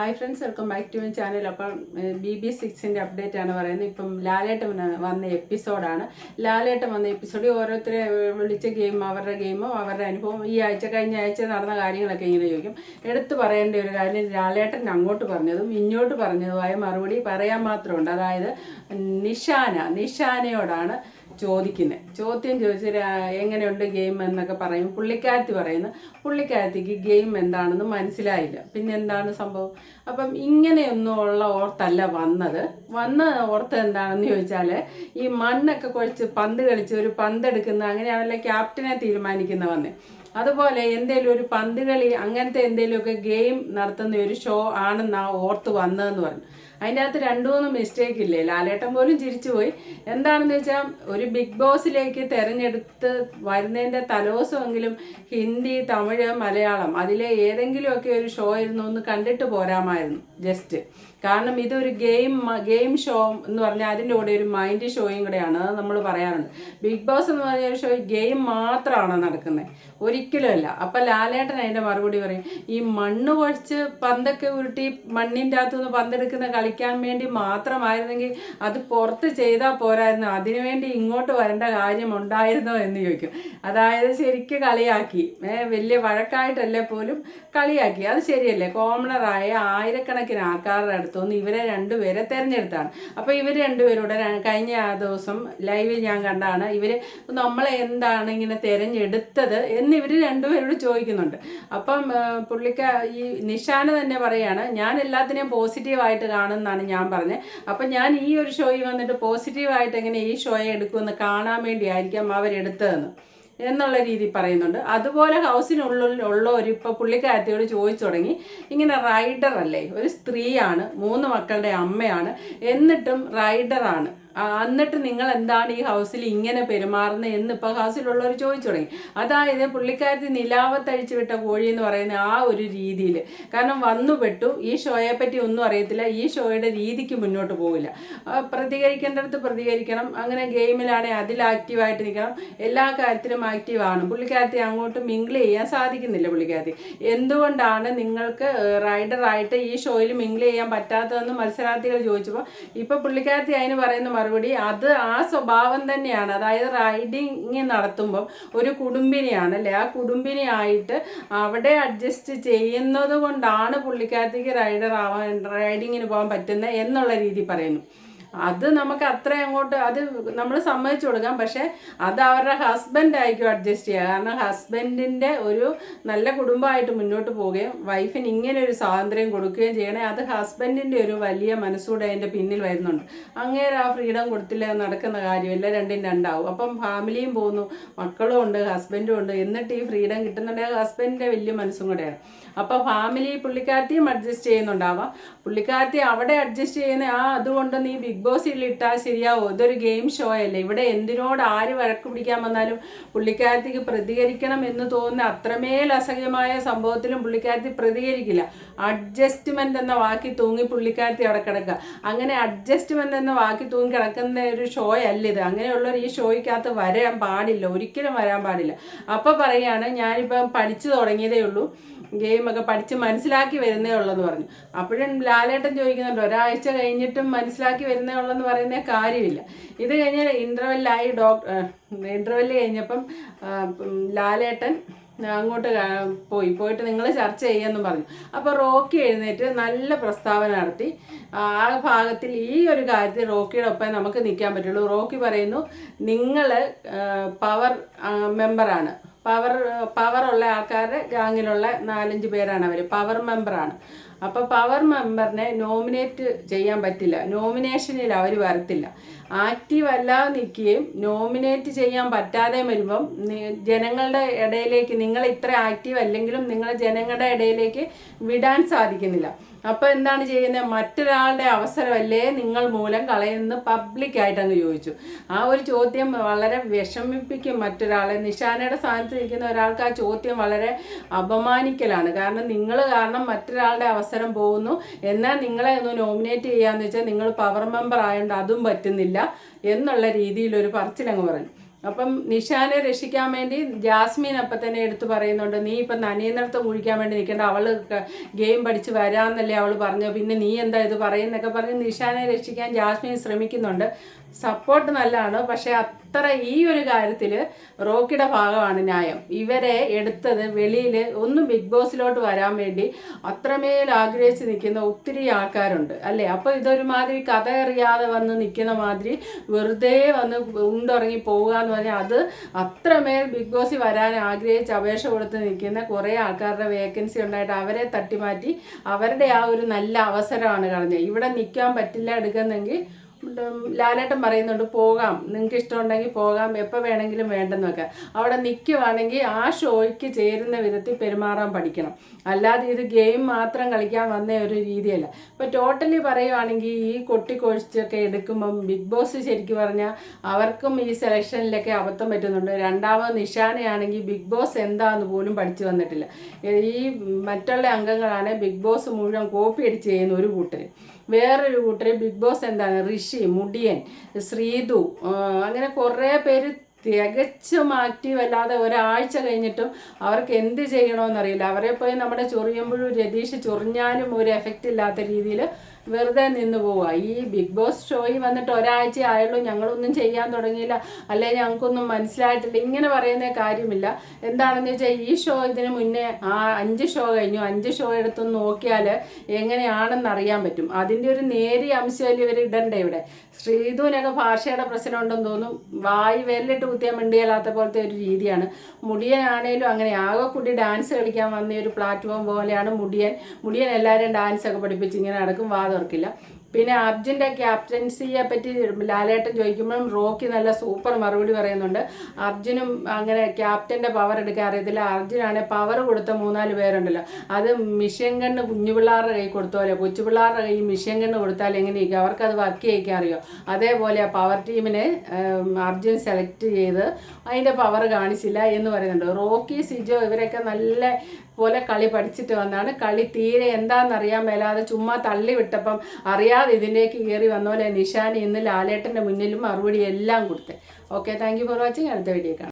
Hi friends welcome back to my channel അപ്പം B B സിക്സിന്റെ update ആണ് പറയുന്നത്. ഇപ്പം ലാലേട്ടൻ വന്ന- എപ്പിസോഡാണ് ലാലേട്ടൻ വന്ന എപ്പിസോഡിൽ ഓരോരുത്തരെ വിളിച്ച ഗെയിം അവരുടെ ഗെയിമോ അവരുടെ അനുഭവം ഈ ആഴ്ച കഴിഞ്ഞ ആഴ്ച നടന്ന കാര്യങ്ങളൊക്കെ ഇങ്ങനെ ചോദിക്കും. എടുത്തു പറയേണ്ട ഒരു കാര്യം ലാലേട്ടൻ അങ്ങോട്ട് പറഞ്ഞതും ഇങ്ങോട്ട് പറഞ്ഞതുമായ മറുപടി പറയാൻ മാത്രമുണ്ട്. അതായത് നിഷാന നിഷാനയോടാണ് ചോദിക്കുന്നത് ചോദ്യം ചോദിച്ചത് എങ്ങനെയുണ്ട് ഗെയിം? എന്നൊക്കെ പറയും. പുള്ളിക്കാരത്തി പറയുന്നു പുള്ളിക്കാരത്തിക്ക് ഗെയിം എന്താണെന്ന് മനസ്സിലായില്ല. പിന്നെ എന്താണ് സംഭവം? അപ്പം ഇങ്ങനെയൊന്നും ഉള്ള ഓർത്തല്ല വന്നത്. വന്ന ഓർത്ത് എന്താണെന്ന് ചോദിച്ചാൽ ഈ മണ്ണൊക്കെ കുഴച്ച് പന്ത് കളിച്ച് ഒരു പന്ത് എടുക്കുന്ന അങ്ങനെയാണല്ലോ ക്യാപ്റ്റനെ തീരുമാനിക്കുന്ന വന്നേ. അതുപോലെ എന്തേലും ഒരു പന്ത് കളി അങ്ങനത്തെ എന്തെങ്കിലുമൊക്കെ ഗെയിം നടത്തുന്ന ഒരു ഷോ ആണെന്നാ ഓർത്ത് വന്നതെന്ന് പറഞ്ഞു. അതിന്റെ അകത്ത് രണ്ടു മൂന്ന് മിസ്റ്റേക്ക് ഇല്ലേ? ലാലേട്ടൻ പോലും ചിരിച്ചുപോയി എന്താണെന്ന് വെച്ചാൽ ഒരു ബിഗ് ബോസിലേക്ക് തിരഞ്ഞെടുത്ത് വരുന്നതിന്റെ തലോസമെങ്കിലും ഹിന്ദി തമിഴ് മലയാളം അതിലെ ഏതെങ്കിലുമൊക്കെ ഒരു ഷോ ഇരുന്നു ഒന്ന് കണ്ടിട്ട് പോരാമായിരുന്നു ജസ്റ്റ് കാരണം ഇതൊരു ഗെയിം ഗെയിം ഷോ എന്ന് പറഞ്ഞാൽ അതിന്റെ കൂടെ ഒരു മൈൻഡ് ഷോയും കൂടെയാണ് അത് നമ്മൾ പറയാറുണ്ട്. ബിഗ് ബോസ് എന്ന് പറഞ്ഞ ഒരു ഷോ ഗെയിം മാത്രമാണ് നടക്കുന്നത് ഒരിക്കലും അല്ല. അപ്പം ലാലേട്ടൻ അതിന്റെ മറുപടി പറയും ഈ മണ്ണ് കുഴച്ച് പന്തൊക്കെ ഉരുട്ടി മണ്ണിന്റെ അകത്തുനിന്ന് പന്തെടുക്കുന്ന കളിക്കാൻ വേണ്ടി മാത്രമായിരുന്നെങ്കിൽ അത് പുറത്ത് ചെയ്താൽ പോരായിരുന്നു. അതിനുവേണ്ടി ഇങ്ങോട്ട് വരേണ്ട കാര്യം ഉണ്ടായിരുന്നോ? എന്ന് ചോദിക്കും. അതായത് ശരിക്കും കളിയാക്കി. വലിയ വഴക്കായിട്ടല്ലേ പോലും കളിയാക്കി. അത് ശരിയല്ലേ? കോമണറായ ആയിരക്കണക്കിന് ആൾക്കാരുടെ അടുത്തുനിന്ന് ഇവരെ രണ്ടുപേരെ തിരഞ്ഞെടുത്താണ്. അപ്പോൾ ഇവർ രണ്ടുപേരോട് കഴിഞ്ഞ ആ ദിവസം ലൈവിൽ ഞാൻ കണ്ടാണ് ഇവർ നമ്മളെ എന്താണ് ഇങ്ങനെ തിരഞ്ഞെടുത്തത് എന്ന് ഇവർ രണ്ടുപേരോട് ചോദിക്കുന്നുണ്ട്. അപ്പം പുള്ളിക്ക ഈ നിഷാന തന്നെ പറയാണ് ഞാൻ എല്ലാത്തിനെയും പോസിറ്റീവായിട്ട് കാണുമെന്നാണ് ഞാൻ പറഞ്ഞത് അപ്പം ഞാൻ ഈ ഒരു ഷോയിൽ വന്നിട്ട് പോസിറ്റീവായിട്ട് എങ്ങനെ ഈ ഷോയെ എടുക്കുമെന്ന് കാണാൻ വേണ്ടിയായിരിക്കാം അവരെടുത്തതെന്ന്. എന്നുള്ള രീതി പറയുന്നുണ്ട്. അതുപോലെ ഹൗസിനുള്ളിൽ ഒരു ഇപ്പോൾ പുള്ളിക്കാരത്തിയോട് ചോദിച്ചു തുടങ്ങി ഇങ്ങനെ റൈഡർ അല്ലേ ഒരു സ്ത്രീയാണ് മൂന്ന് മക്കളുടെ അമ്മയാണ് എന്നിട്ടും റൈഡറാണ്. എന്നിട്ട് നിങ്ങൾ എന്താണ് ഈ ഹൗസിൽ ഇങ്ങനെ പെരുമാറുന്നത് എന്ന് ഇപ്പോൾ ഹൗസിലുള്ളവർ ചോദിച്ചു തുടങ്ങി. അതായത് പുള്ളിക്കാരത്തി നിലാവത്തഴിച്ചു വിട്ട കോഴി എന്ന് പറയുന്ന ആ ഒരു രീതിയിൽ. കാരണം വന്നു പെട്ടു. ഈ ഷോയെ പറ്റി ഒന്നും അറിയത്തില്ല. ഈ ഷോയുടെ രീതിക്ക് മുന്നോട്ട് പോകില്ല പ്രതികരിക്കേണ്ടടുത്ത് പ്രതികരിക്കണം. അങ്ങനെ ഗെയിമിലാണെങ്കിൽ അതിൽ ആക്റ്റീവായിട്ട് നിൽക്കണം. എല്ലാ കാര്യത്തിലും ആക്റ്റീവ് ആണ് പുള്ളിക്കാരത്തി അങ്ങോട്ട് മിങ്കിൾ ചെയ്യാൻ സാധിക്കുന്നില്ല പുള്ളിക്കാരത്തി. എന്തുകൊണ്ടാണ് നിങ്ങൾക്ക് റൈഡറായിട്ട് ഈ ഷോയിൽ മിങ്കിൾ ചെയ്യാൻ പറ്റാത്തതെന്ന് മത്സരാർത്ഥികൾ ചോദിച്ചപ്പോൾ ഇപ്പോൾ പുള്ളിക്കാരത്തി അതിന് പറയുന്ന അത് ആ സ്വഭാവം തന്നെയാണ്. അതായത് റൈഡിങ് നടത്തുമ്പം ഒരു കുടുംബിനിയാണ് അല്ലേ? ആ കുടുംബിനിയായിട്ട് അവിടെ അഡ്ജസ്റ്റ് ചെയ്യുന്നത് കൊണ്ടാണ് പുള്ളിക്കാരത്തിക്ക് റൈഡർ ആവാൻ റൈഡിങ്ങിന് പോകാൻ പറ്റുന്നത് എന്നുള്ള രീതി പറയുന്നു. അത് നമുക്ക് അത്ര അങ്ങോട്ട് അത് നമ്മൾ സമ്മതിച്ചു കൊടുക്കാം. പക്ഷേ അത് അവരുടെ ഹസ്ബൻഡ് ആയിരിക്കും അഡ്ജസ്റ്റ് ചെയ്യുക. കാരണം ഹസ്ബൻഡിന്റെ ഒരു നല്ല കുടുംബമായിട്ട് മുന്നോട്ട് പോവുകയും വൈഫിന് ഇങ്ങനെ ഒരു സ്വാതന്ത്ര്യം കൊടുക്കുകയും ചെയ്യണേ അത് ഹസ്ബൻഡിന്റെ ഒരു വലിയ മനസ്സൂടെ അതിന്റെ പിന്നിൽ വരുന്നുണ്ട്. അങ്ങേരെ ആ ഫ്രീഡം കൊടുത്തില്ല നടക്കുന്ന കാര്യമില്ല രണ്ടും രണ്ടാവും. അപ്പം ഫാമിലിയും പോകുന്നു മക്കളും ഉണ്ട് ഹസ്ബൻഡും ഉണ്ട്. എന്നിട്ട് ഈ ഫ്രീഡം കിട്ടുന്നുണ്ടെങ്കിൽ ഹസ്ബൻഡിന്റെ വലിയ മനസ്സും കൂടെയാണ്. അപ്പോൾ ഫാമിലി പുള്ളിക്കാരത്തിയും അഡ്ജസ്റ്റ് ചെയ്യുന്നുണ്ടാവാം. പുള്ളിക്കാരത്തി അവിടെ അഡ്ജസ്റ്റ് ചെയ്യുന്ന ആ അതുകൊണ്ട് നീ ബിഗ് ബോസിൽ ഇട്ടാൽ ശരിയാവോ. ഇതൊരു ഗെയിം ഷോ അല്ലേ? ഇവിടെ എന്തിനോട് ആര് വഴക്ക് പിടിക്കാൻ വന്നാലും പുള്ളിക്കാരത്തിക്ക് പ്രതികരിക്കണം എന്ന് തോന്നുന്ന അത്രമേൽ അസഹ്യമായ സംഭവത്തിലും പുള്ളിക്കാരത്തി പ്രതികരിക്കില്ല. അഡ്ജസ്റ്റ്മെന്റ് എന്ന വാക്കി തൂങ്ങി പുള്ളിക്കാരത്തി അവിടെ കിടക്കുക. അങ്ങനെ അഡ്ജസ്റ്റ്മെന്റ് എന്ന വാക്കി തൂങ്ങി കിടക്കുന്ന ഒരു ഷോ അല്ല ഇത്. അങ്ങനെയുള്ളവർ ഈ ഷോയ്ക്കകത്ത് വരാൻ പാടില്ല. ഒരിക്കലും വരാൻ പാടില്ല. അപ്പോൾ പറയുകയാണ് ഞാനിപ്പം പഠിച്ചു തുടങ്ങിയതേ ഉള്ളൂ. ഗെയിമൊക്കെ പഠിച്ച് മനസ്സിലാക്കി വരുന്നേ ഉള്ളെന്ന് പറഞ്ഞു. അപ്പോഴും ലാലേട്ടൻ ചോദിക്കുന്നുണ്ട് ഒരാഴ്ച കഴിഞ്ഞിട്ടും മനസ്സിലാക്കി വരുന്നേ ഉള്ളെന്ന് പറയുന്ന കാര്യമില്ല. ഇത് കഴിഞ്ഞാൽ ഇന്റർവെല്ലായി ഡോക്ടർ ഇന്റർവെല്ല് കഴിഞ്ഞപ്പം ലാലേട്ടൻ അങ്ങോട്ട് പോയി. പോയിട്ട് നിങ്ങൾ ചർച്ച ചെയ്യാമെന്ന് പറഞ്ഞു. അപ്പോൾ റോക്കി എഴുന്നേറ്റ് നല്ല പ്രസ്താവന നടത്തി. ആ ഭാഗത്തിൽ ഈ ഒരു കാര്യത്തിൽ റോക്കിയുടെ ഒപ്പം നമുക്ക് നിൽക്കാൻ പറ്റുള്ളൂ. റോക്കി പറയുന്നു നിങ്ങൾ പവർ മെമ്പറാണ് പവർ പവറുള്ള ആൾക്കാരുടെ ഗാങ്ങിലുള്ള നാലഞ്ച് പേരാണ് അവർ പവർ മെമ്പറാണ് അപ്പോൾ പവർ മെമ്പറിനെ നോമിനേറ്റ് ചെയ്യാൻ പറ്റില്ല. നോമിനേഷനിൽ അവർ വരത്തില്ല. ആക്റ്റീവ് അല്ലാതെ നിൽക്കുകയും നോമിനേറ്റ് ചെയ്യാൻ പറ്റാതെ വരുമ്പം ജനങ്ങളുടെ ഇടയിലേക്ക് നിങ്ങൾ ഇത്ര ആക്റ്റീവ് അല്ലെങ്കിലും നിങ്ങൾ ജനങ്ങളുടെ ഇടയിലേക്ക് വിടാൻ സാധിക്കുന്നില്ല. അപ്പോൾ എന്താണ് ചെയ്യുന്നത്? മറ്റൊരാളുടെ അവസരമല്ലേ നിങ്ങൾ മൂലം കളയുന്ന പബ്ലിക്കായിട്ട് അങ്ങ് ചോദിച്ചു. ആ ഒരു ചോദ്യം വളരെ വിഷമിപ്പിക്കും മറ്റൊരാളെ. നിഷാനയുടെ സ്ഥാനത്ത് നിൽക്കുന്ന ഒരാൾക്ക് ആ ചോദ്യം വളരെ അപമാനിക്കലാണ്. കാരണം നിങ്ങൾ കാരണം മറ്റൊരാളുടെ അവസരം പോകുന്നു. എന്നാൽ നിങ്ങളെ ഒന്ന് നോമിനേറ്റ് ചെയ്യാന്ന് വെച്ചാൽ നിങ്ങൾ പവർ മെമ്പർ ആയതുകൊണ്ട് അതും പറ്റുന്നില്ല എന്നുള്ള രീതിയിൽ ഒരു പറച്ചിലങ്ങ് പറഞ്ഞു. അപ്പം നിഷാനെ രക്ഷിക്കാൻ വേണ്ടി ജാസ്മിൻ അപ്പം തന്നെ എടുത്തു പറയുന്നുണ്ട് നീ ഇപ്പം നനയുന്നിടത്ത് കുഴിക്കാൻ വേണ്ടി നിൽക്കേണ്ട. അവൾ ഗെയിം പഠിച്ച് വരാമെന്നല്ലേ അവൾ പറഞ്ഞു പിന്നെ നീ എന്താ ഇത് പറയുന്നൊക്കെ പറഞ്ഞ് നിഷാനെ രക്ഷിക്കാൻ ജാസ്മിൻ ശ്രമിക്കുന്നുണ്ട്. സപ്പോർട്ട് നല്ലതാണ് പക്ഷേ അത്ര ഈ ഒരു കാര്യത്തിൽ റോക്കിയുടെ ഭാഗമാണ് ന്യായം. ഇവരെ എടുത്തത് വെളിയിൽ ഒന്നും ബിഗ് ബോസിലോട്ട് വരാൻ വേണ്ടി അത്രമേൽ ആഗ്രഹിച്ച് നിൽക്കുന്ന ഒത്തിരി ആൾക്കാരുണ്ട് അല്ലേ? അപ്പോൾ ഇതൊരുമാതിരി കഥ അറിയാതെ വന്ന് നിൽക്കുന്ന മാതിരി വെറുതെ വന്ന് ഉണ്ടിറങ്ങി പോവുക എന്ന് പറഞ്ഞാൽ അത് അത്രമേൽ ബിഗ് ബോസിൽ വരാൻ ആഗ്രഹിച്ച് അപേക്ഷ കൊടുത്ത് നിൽക്കുന്ന കുറേ ആൾക്കാരുടെ വേക്കൻസി ഉണ്ടായിട്ട് അവരെ തട്ടിമാറ്റി അവരുടെ ആ ഒരു നല്ല അവസരമാണ് കളഞ്ഞത്. ഇവിടെ നിൽക്കാൻ പറ്റില്ല എടുക്കുന്നെങ്കിൽ ലാലേട്ടൻ പറയുന്നുണ്ട് പോകാം. നിങ്ങൾക്ക് ഇഷ്ടമുണ്ടെങ്കിൽ പോകാം. എപ്പോൾ വേണമെങ്കിലും വേണ്ടെന്നൊക്കെ. അവിടെ നിൽക്കുവാണെങ്കിൽ ആ ഷോയ്ക്ക് ചേരുന്ന വിധത്തിൽ പെരുമാറാൻ പഠിക്കണം. അല്ലാതെ ഇത് ഗെയിം മാത്രം കളിക്കാൻ വന്ന ഒരു രീതിയല്ല. ഇപ്പോൾ ടോട്ടലി പറയുവാണെങ്കിൽ ഈ കൊട്ടിക്കൊഴിച്ചൊക്കെ എടുക്കുമ്പം ബിഗ് ബോസ് ശരിക്കും പറഞ്ഞാൽ അവർക്കും ഈ സെലക്ഷനിലൊക്കെ അബദ്ധം പറ്റുന്നുണ്ട്. രണ്ടാമത് നിഷാനയാണെങ്കിൽ ബിഗ് ബോസ് എന്താന്ന് പോലും പഠിച്ചു വന്നിട്ടില്ല. ഈ മറ്റുള്ള അംഗങ്ങളാണ് ബിഗ് ബോസ് മുഴുവൻ കോപ്പി അടിച്ച് ചെയ്യുന്ന ഒരു കൂട്ടർ വേറൊരു കൂട്ടർ ബിഗ് ബോസ് എന്താണ്? ഋഷി മുടിയൻ ശ്രീതു അങ്ങനെ കുറേ പേര് തികച്ചും ആക്റ്റീവ് അല്ലാതെ ഒരാഴ്ച കഴിഞ്ഞിട്ടും അവർക്ക് എന്ത് ചെയ്യണമെന്നറിയില്ല അവരെ പോയി നമ്മുടെ ചൊറിയുമ്പോഴും രതീഷ് ചൊറിഞ്ഞാലും ഒരു എഫക്റ്റ് ഇല്ലാത്ത രീതിയിൽ വെറുതെ നിന്ന് പോവുക ഈ ബിഗ് ബോസ് ഷോയിൽ വന്നിട്ട് ഒരാഴ്ച ആയുള്ളൂ. ഞങ്ങളൊന്നും ചെയ്യാൻ തുടങ്ങിയില്ല. അല്ലെ? ഞങ്ങൾക്കൊന്നും മനസ്സിലായിട്ടില്ല. ഇങ്ങനെ പറയുന്ന കാര്യമില്ല. എന്താണെന്ന് വെച്ചാൽ ഈ ഷോ ഇതിന് മുന്നേ ആ അഞ്ച് ഷോ കഴിഞ്ഞു. അഞ്ച് ഷോ എടുത്തൊന്ന് നോക്കിയാൽ എങ്ങനെയാണെന്ന് അറിയാൻ പറ്റും. അതിന്റെ ഒരു നേരിയ അംശമല്ലേ ഇവർ ഇടണ്ടേ ഇവിടെ? ശ്രീധുവിനൊക്കെ ഭാഷയുടെ പ്രശ്നം ഉണ്ടെന്ന് തോന്നും. വായി വെല്ലിട്ട് കുത്തിയാൽ മിണ്ടിയല്ലാത്ത പോലത്തെ ഒരു രീതിയാണ്. മുടിയനാണേലും അങ്ങനെ. ആകെ കൂടി ഡാൻസ് കളിക്കാൻ വന്ന ഒരു പ്ലാറ്റ്ഫോം പോലെയാണ് മുടിയൻ. മുടിയൻ എല്ലാവരും ഡാൻസ് ഒക്കെ പഠിപ്പിച്ച് ഇങ്ങനെ നടക്കും. വാ തുറക്കില്ല പിന്നെ അർജുന്റെ ക്യാപ്റ്റൻസിയെ പറ്റി ലാലേട്ടൻ ചോദിക്കുമ്പോഴും റോക്കി നല്ല സൂപ്പർ മറുപടി പറയുന്നുണ്ട്. അർജുനും അങ്ങനെ ക്യാപ്റ്റന്റെ പവർ എടുക്കാൻ അറിയത്തില്ല. അർജുനാണ് പവർ കൊടുത്ത മൂന്നാൽ പേരുണ്ടല്ലോ. അത് മിഷ്യൻ കണ്ണ് കുഞ്ഞു പിള്ളേരുടെ കൈ കൊടുത്തോലെ? കൊച്ചു പിള്ളേരുടെ കൈ മിഷ്യൻ കണ്ണ് കൊടുത്താൽ എങ്ങനെയൊക്കെ അവർക്കത് വർക്ക് ചെയ്യിക്കാൻ അറിയോ? അതേപോലെ പവർ ടീമിനെ അർജുൻ സെലക്ട് ചെയ്ത് അതിന്റെ പവർ കാണിച്ചില്ല എന്ന് പറയുന്നുണ്ട്. റോക്കി സിജോ ഇവരൊക്കെ നല്ല പോലെ കളി പഠിച്ചിട്ട് വന്നാണ്. കളി തീരെ എന്താണെന്നറിയാൻ മേലാതെ ചുമ്മാ തള്ളി വിട്ടപ്പം അറിയാതെ ഇതിലേക്ക് കയറി വന്ന പോലെ നിഷാൻ ഇന്ന് ലാലേട്ടന്റെ മുന്നിലും മറുപടി എല്ലാം കൊടുത്തേ. Okay thank you for watching അടുത്ത വീഡിയോ കാണാം.